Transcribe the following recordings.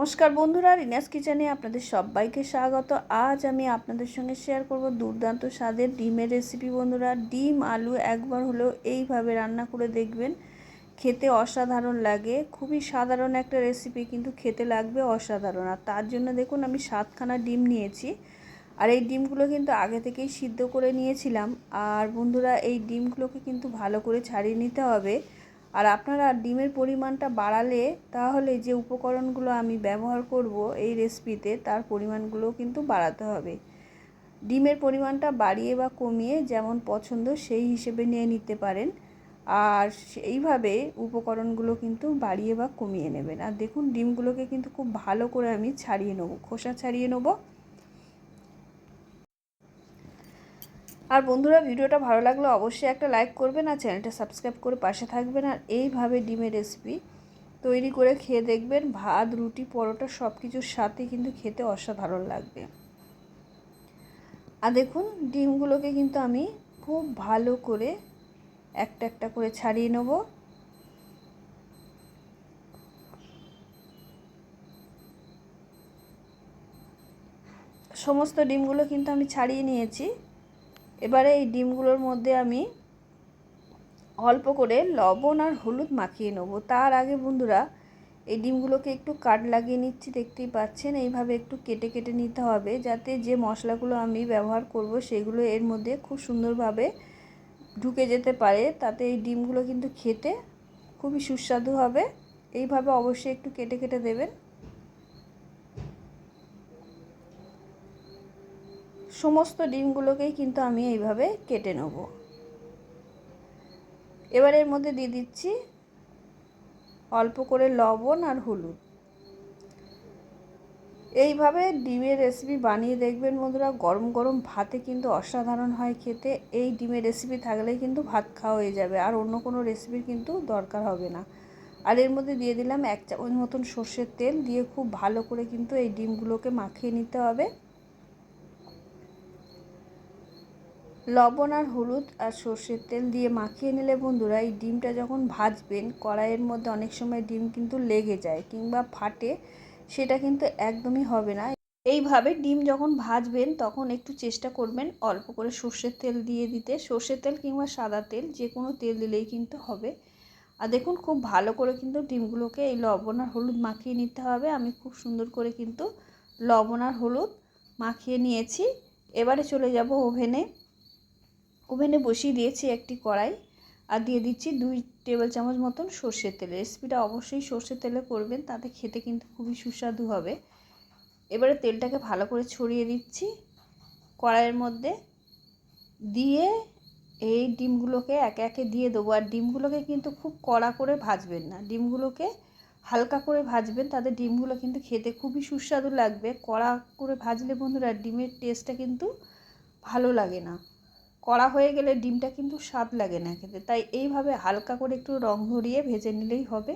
নমস্কার বন্ধুরা, রিনাস কিচেনে আপনাদের সবাইকে স্বাগত। আজ আমি আপনাদের সঙ্গে শেয়ার করব দুর্দান্ত স্বাদের ডিমের রেসিপি বন্ধুরা। ডিম, আলু একবার হলেও এইভাবে রান্না করে দেখবেন, খেতে অসাধারণ লাগে। খুবই সাধারণ একটা রেসিপি কিন্তু খেতে লাগবে অসাধারণ। আর তার জন্য দেখুন, আমি সাতখানা ডিম নিয়েছি। আর এই ডিমগুলো কিন্তু আগে থেকেই সিদ্ধ করে নিয়েছিলাম। আর বন্ধুরা, এই ডিমগুলোকে কিন্তু ভালো করে ছাড়িয়ে নিতে হবে। আর আপনারা ডিমের পরিমাণটা বাড়ালে তাহলে যে উপকরণগুলো আমি ব্যবহার করব এই রেসিপিতে তার পরিমাণগুলো কিন্তু বাড়াতে হবে। ডিমের পরিমাণটা বাড়িয়ে বা কমিয়ে যেমন পছন্দ সেই হিসেবে নিয়ে নিতে পারেন। আর এইভাবে উপকরণগুলো কিন্তু বাড়িয়ে বা কমিয়ে নেবেন। আর দেখুন, ডিমগুলোকে কিন্তু খুব ভালো করে আমি ছাড়িয়ে নেব, খোসা ছাড়িয়ে নেব। আর বন্ধুরা, ভিডিওটা ভালো লাগলে অবশ্যই একটা লাইক করবেন আর চ্যানেলটা সাবস্ক্রাইব করে পাশে থাকবেন আর এইভাবে ডিমের রেসিপি তৈরি করে খেয়ে দেখবেন। ভাত, রুটি, পরোটা সব কিছুর সাথে কিন্তু খেতে অসাধারণ লাগবে। আর দেখুন, ডিমগুলোকে কিন্তু আমি খুব ভালো করে একটা একটা করে ছাড়িয়ে নেব। সমস্ত ডিমগুলো কিন্তু আমি ছাড়িয়ে নিয়েছি। এবারে এই ডিমগুলোর মধ্যে আমি অল্প করে লবণ আর হলুদ মাখিয়ে নেব। তার আগে বন্ধুরা, এই ডিমগুলোকে একটু কাট লাগিয়ে নিচ্ছি, দেখতেই পাচ্ছেন। এইভাবে একটু কেটে কেটে নিতে হবে, যাতে যে মশলাগুলো আমি ব্যবহার করব সেগুলো এর মধ্যে খুব সুন্দরভাবে ঢুকে যেতে পারে। তাতে এই ডিমগুলো কিন্তু খেতে খুবই সুস্বাদু হবে। এইভাবে অবশ্যই একটু কেটে কেটে দেবেন। সমস্ত ডিমগুলোকেই কিন্তু আমি এইভাবে কেটে নেব। এবার এর মধ্যে দিয়ে দিচ্ছি অল্প করে লবণ আর হলুদ। এইভাবে ডিমের রেসিপি বানিয়ে দেখবেন বন্ধুরা, গরম গরম ভাতে কিন্তু অসাধারণ হয় খেতে। এই ডিমের রেসিপি থাকলে কিন্তু ভাত খাওয়া হয়ে যাবে, আর অন্য কোনো রেসিপির কিন্তু দরকার হবে না। আর এর মধ্যে দিয়ে দিলাম এক চামচ মতন সর্ষের তেল, দিয়ে খুব ভালো করে কিন্তু এই ডিমগুলোকে মাখিয়ে নিতে হবে। লবণ আর হলুদ আর সর্ষের তেল দিয়ে মাখিয়ে নিলে বন্ধুরা এই ডিমটা যখন ভাজবেন, কড়াইয়ের মধ্যে অনেক সময় ডিম কিন্তু লেগে যায় কিংবা ফাটে, সেটা কিন্তু একদমই হবে না। এইভাবে ডিম যখন ভাজবেন, তখন একটু চেষ্টা করবেন অল্প করে সর্ষের তেল দিয়ে দিতে। সর্ষের তেল কিংবা সাদা তেল যে কোনো তেল দিলেই কিন্তু হবে। আর দেখুন, খুব ভালো করে কিন্তু ডিমগুলোকে এই লবণ আর হলুদ মাখিয়ে নিতে হবে। আমি খুব সুন্দর করে কিন্তু লবণ আর হলুদ মাখিয়ে নিয়েছি। এবারে চলে যাব ওভেনে। ওভেনে বসিয়ে দিয়েছি একটি কড়াই আর দিয়ে দিচ্ছি দুই টেবিল চামচ মতন সর্ষের তেল। রেসিপিটা অবশ্যই সর্ষের তেলে করবেন, তাতে খেতে কিন্তু খুবই সুস্বাদু হবে। এবারে তেলটাকে ভালো করে ছড়িয়ে দিচ্ছি। কড়াইয়ের মধ্যে দিয়ে এই ডিমগুলোকে একে একে দিয়ে দেবো। আর ডিমগুলোকে কিন্তু খুব কড়া করে ভাজবেন না। ডিমগুলোকে হালকা করে ভাজবেন, তাতে ডিমগুলো কিন্তু খেতে খুবই সুস্বাদু লাগবে। কড়া করে ভাজলে বন্ধুরা, ডিমের টেস্টটা কিন্তু ভালো লাগে না। কড়া হয়ে গেলে ডিমটা কিন্তু স্বাদ লাগে না খেতে। তাই এইভাবে হালকা করে একটু রং ধরিয়ে ভেজে নিলেই হবে।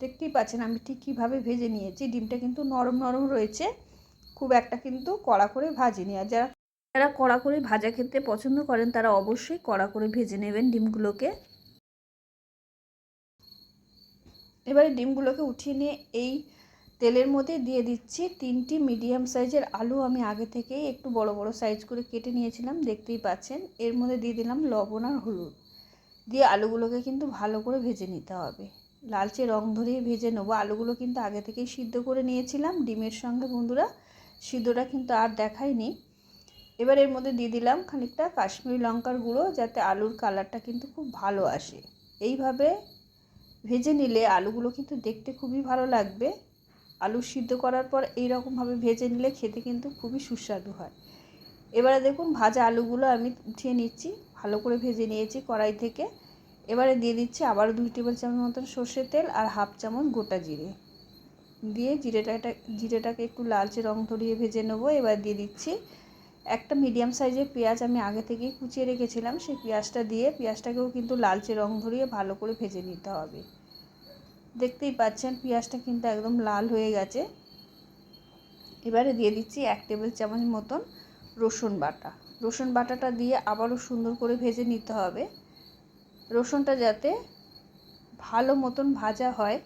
দেখতেই পাচ্ছেন আমি ঠিক কীভাবে ভেজে নিয়েছি। ডিমটা কিন্তু নরম নরম রয়েছে। খুব একটা কিন্তু কড়া করে ভাজিনি। আর যারা যারা কড়া করে ভাজা খেতে পছন্দ করেন, তারা অবশ্যই কড়া করে ভেজে নেবেন ডিমগুলোকে। এবারে ডিমগুলোকে উঠিয়ে নিয়ে এই তেলের মধ্যে দিয়ে দিচ্ছি তিনটি মিডিয়াম সাইজের আলু। আমি আগে থেকেই একটু বড় বড় সাইজ করে কেটে নিয়েছিলাম, দেখতেই পাচ্ছেন। এর মধ্যে দিয়ে দিলাম লবণ আর হলুদ। দিয়ে আলুগুলোকে কিন্তু ভালো করে ভেজে নিতে হবে। লালচে রং ধরিয়ে ভেজে নেব। আলুগুলো কিন্তু আগে থেকেই সিদ্ধ করে নিয়েছিলাম। ডিমের সঙ্গে বন্ধুরা, সিদ্ধটা কিন্তু আর দেখায়নি এবার এর মধ্যে দিয়ে দিলাম খানিকটা কাশ্মীরি লঙ্কার গুঁড়ো, যাতে আলুর কালারটা কিন্তু খুব ভালো আসে। এইভাবে ভেজে নিলে আলুগুলো কিন্তু দেখতে খুবই ভালো লাগবে। আলু সিদ্ধ করার পর এই রকমভাবে ভেজে নিলে খেতে কিন্তু খুবই সুস্বাদু হয়। এবারে দেখুন ভাজা আলুগুলো আমি উঠিয়ে নিচ্ছি, ভালো করে ভেজে নিয়েছি কড়াই থেকে। এবারে দিয়ে দিচ্ছি আবার দুই টেবিল চামচ মতন সর্ষের তেল আর হাফ চামচ গোটা জিরে। দিয়ে জিরেটাটা জিরেটাকে একটু লালচে রং ধরিয়ে ভেজে নেব। এবার দিয়ে দিচ্ছি একটা মিডিয়াম সাইজের পেঁয়াজ আমি আগে থেকেই কুচিয়ে রেখেছিলাম। সেই পেঁয়াজটা দিয়ে, পেঁয়াজটাকেও কিন্তু লালচে রং ধরিয়ে ভালো করে ভেজে নিতে হবে। দেখতেই পাচ্ছেন, পেঁয়াজটা কিন্তু একদম লাল হয়ে গেছে। এবারে দিয়ে দিচ্ছি এক টেবিল চামচ মতন রসুন বাটা। রসুন বাটাটা দিয়ে আবারও সুন্দর করে ভেজে নিতে হবে। রসুনটা যাতে ভালো মতন ভাজা হয়,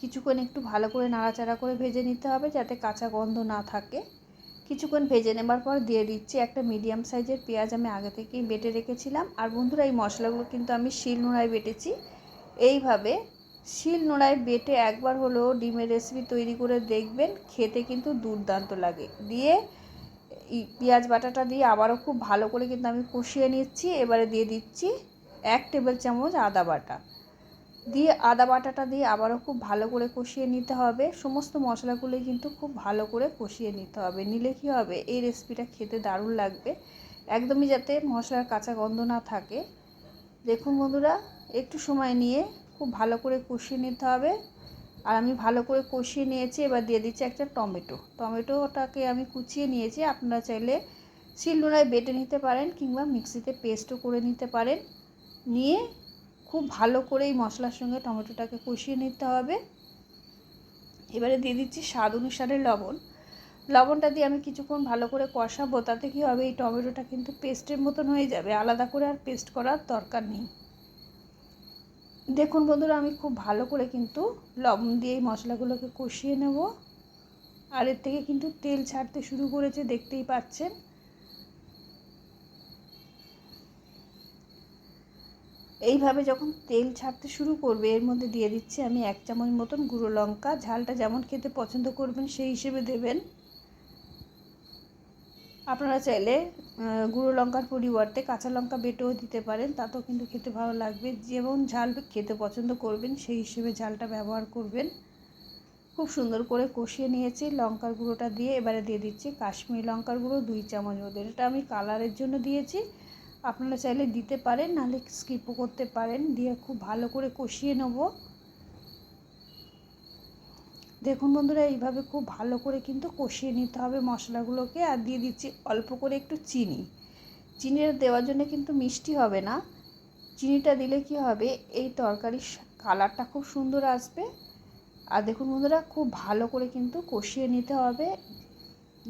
কিছুক্ষণ একটু ভালো করে নাড়াচাড়া করে ভেজে নিতে হবে যাতে কাঁচা গন্ধ না থাকে। কিছুক্ষণ ভেজে নেবার পর দিয়ে দিচ্ছি একটা মিডিয়াম সাইজের পেঁয়াজ আমি আগে থেকেই বেটে রেখেছিলাম। আর বন্ধুরা, এই মশলাগুলো কিন্তু আমি শিল নোড়ায় বেটেছি। এইভাবে শিল নোড়ায় বেটে একবার হলেও ডিমের রেসিপি তৈরি করে দেখবেন, খেতে কিন্তু দুর্দান্ত লাগে। দিয়ে পেঁয়াজ বাটাটা দিয়ে আবারও খুব ভালো করে কিন্তু আমি কষিয়ে নিচ্ছি। এবারে দিয়ে দিচ্ছি এক টেবিল চামচ আদা বাটা। দিয়ে আদা বাটাটা দিয়ে আবারও খুব ভালো করে কষিয়ে নিতে হবে। সমস্ত মশলাগুলোই কিন্তু খুব ভালো করে কষিয়ে নিতে হবে। নিলে কী হবে? এই রেসিপিটা খেতে দারুণ লাগবে। একদমই যাতে মশলার কাঁচা গন্ধ না থাকে। দেখুন বন্ধুরা, একটু সময় নিয়ে খুব ভালো করে কষিয়ে নিতে হবে। আর আমি ভালো করে কষিয়ে নিয়েছি, এবার দিয়ে দিচ্ছি একটা টমেটো। টমেটোটাকে আমি কুচিয়ে নিয়েছি, আপনারা চাইলে শিলনোড়ায় বেটে নিতে পারেন কিংবা মিক্সিতে পেস্টও করে নিতে পারেন। নিয়ে খুব ভালো করে এই মশলার সঙ্গে টমেটোটাকে কষিয়ে নিতে হবে। এবারে দিয়ে দিচ্ছি স্বাদ অনুসারে লবণ। লবণটা দিয়ে আমি কিছুক্ষণ ভালো করে কষাবো, তাতে কী হবে, এই টমেটোটা কিন্তু পেস্টের মতন হয়ে যাবে। আলাদা করে আর পেস্ট করার দরকার নেই। দেখুন বন্ধুরা, আমি খুব ভালো করে কিন্তু লবণ দিয়ে এই মশলাগুলোকে কষিয়ে নেব। আর এর থেকে কিন্তু তেল ছাড়তে শুরু করেছে, দেখতেই পাচ্ছেন। এইভাবে যখন তেল ছাড়তে শুরু করবে, এর মধ্যে দিয়ে দিচ্ছি আমি এক চামচ মতন গুঁড়ো লঙ্কা। ঝালটা যেমন খেতে পছন্দ করবেন, সেই হিসেবে দেবেন। আপনারা চাইলে গুঁড়ো লঙ্কার পরিবর্তে কাঁচা লঙ্কা বেটেও দিতে পারেন, তাতেও কিন্তু খেতে ভালো লাগবে। যেমন ঝাল খেতে পছন্দ করবেন, সেই হিসেবে ঝালটা ব্যবহার করবেন। খুব সুন্দর করে কষিয়ে নিয়েছি লঙ্কার গুঁড়োটা দিয়ে। এবারে দিয়ে দিচ্ছি কাশ্মীরি লঙ্কার গুঁড়ো, দুই চামচ মতো। এটা আমি কালারের জন্য দিয়েছি। আপনারা চাইলে দিতে পারেন, নাহলে স্কিপও করতে পারেন। দিয়ে খুব ভালো করে কষিয়ে নেব। দেখুন বন্ধুরা, এইভাবে খুব ভালো করে কিন্তু কষিয়ে নিতে হবে মশলাগুলোকে। আর দিয়ে দিচ্ছি অল্প করে একটু চিনি। চিনিটা দেওয়ার জন্য কিন্তু মিষ্টি হবে না। চিনিটা দিলে কি হবে, এই তরকারির কালারটা খুব সুন্দর আসবে। আর দেখুন বন্ধুরা, খুব ভালো করে কিন্তু কষিয়ে নিতে হবে।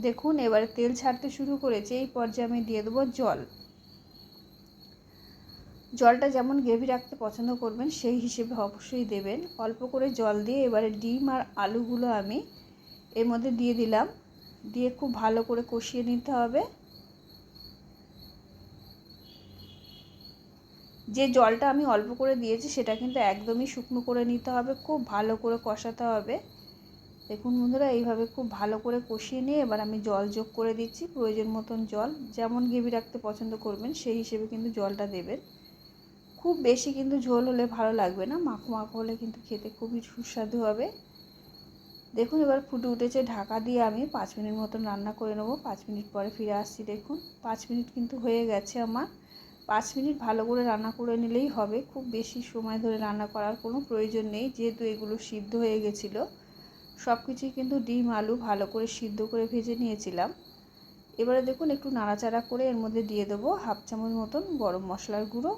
দেখুন, এবারে তেল ছাড়তে শুরু করেছে। এই পর্যায়ে আমি দিয়ে দেবো জল। জলটা যেমন গ্রেভি রাখতে পছন্দ করবেন, সেই হিসেবে অবশ্যই দেবেন। অল্প করে জল দিয়ে এবারে ডিম আর আলুগুলো আমি এর মধ্যে দিয়ে দিলাম। দিয়ে খুব ভালো করে কষিয়ে নিতে হবে। যে জলটা আমি অল্প করে দিয়েছি, সেটা কিন্তু একদমই শুকনো করে নিতে হবে, খুব ভালো করে কষাতে হবে। দেখুন বন্ধুরা, এইভাবে খুব ভালো করে কষিয়ে নিয়ে এবার আমি জল যোগ করে দিচ্ছি, প্রয়োজন মতন জল। যেমন গ্রেভি রাখতে পছন্দ করবেন, সেই হিসেবে কিন্তু জলটা দেবেন। খুব বেশি কিন্তু ঝোল হলে ভালো লাগবে না, মাখো মাখো হলে কিন্তু খেতে খুবই সুস্বাদু হবে। দেখুন, এবার ফুটে উঠেছে ঢাকা দিয়ে আমি পাঁচ মিনিট মতন রান্না করে নেব। পাঁচ মিনিট পরে ফিরে আসছি, দেখুন, পাঁচ মিনিট কিন্তু হয়ে গেছে আমার। পাঁচ মিনিট ভালো করে রান্না করে নিলেই হবে, খুব বেশি সময় ধরে রান্না করার কোনো প্রয়োজন নেই, যেহেতু এগুলো সিদ্ধ হয়ে গেছিল। সব কিছুই কিন্তু ডিম, আলু ভালো করে সিদ্ধ করে ভেজে নিয়েছিলাম। এবারে দেখুন, একটু নাড়াচাড়া করে এর মধ্যে দিয়ে দেবো হাফ চামচ মতন গরম মশলার গুঁড়ো।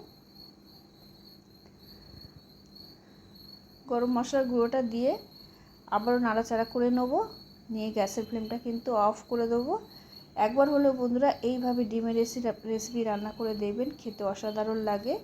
গরম মশলার গুঁড়োটা দিয়ে আবারও নাড়াচাড়া করে নেব। নিয়ে গ্যাসের ফ্লেমটা কিন্তু অফ করে দেবো। একবার হলেও বন্ধুরা, এইভাবে ডিমের রেসিপি রান্না করে দেবেন খেতে অসাধারণ লাগে।